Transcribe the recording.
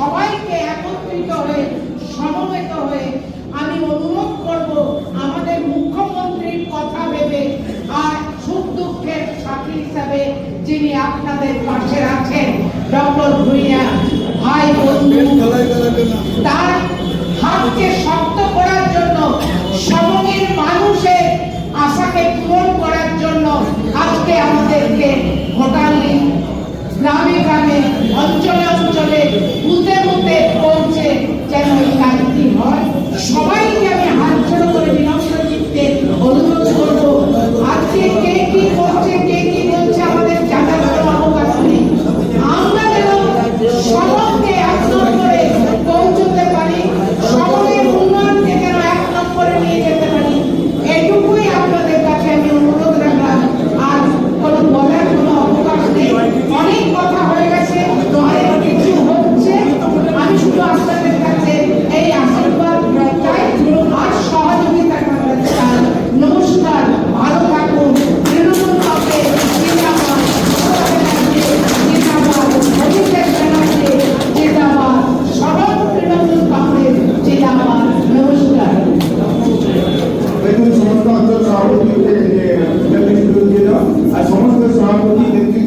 সবাইকে একত্রিত হয়ে, সমবেত হয়ে আমি অনুরোধ করব আমাদের মুখ্যমন্ত্রীর কথা ভেবে আর সুখ দুঃখের সাথী হিসাবে যিনি আপনাদের পাশে আছেন, ডক্টর ভুইয়া ভাই, বন্ধু, তার হাতকে শক্ত করার জন্য সমগ্র মানুষের আশাকে পূরণ করার জন্য আজকে আমাদেরকে অঞ্চলে অঞ্চলে বুথে বুথে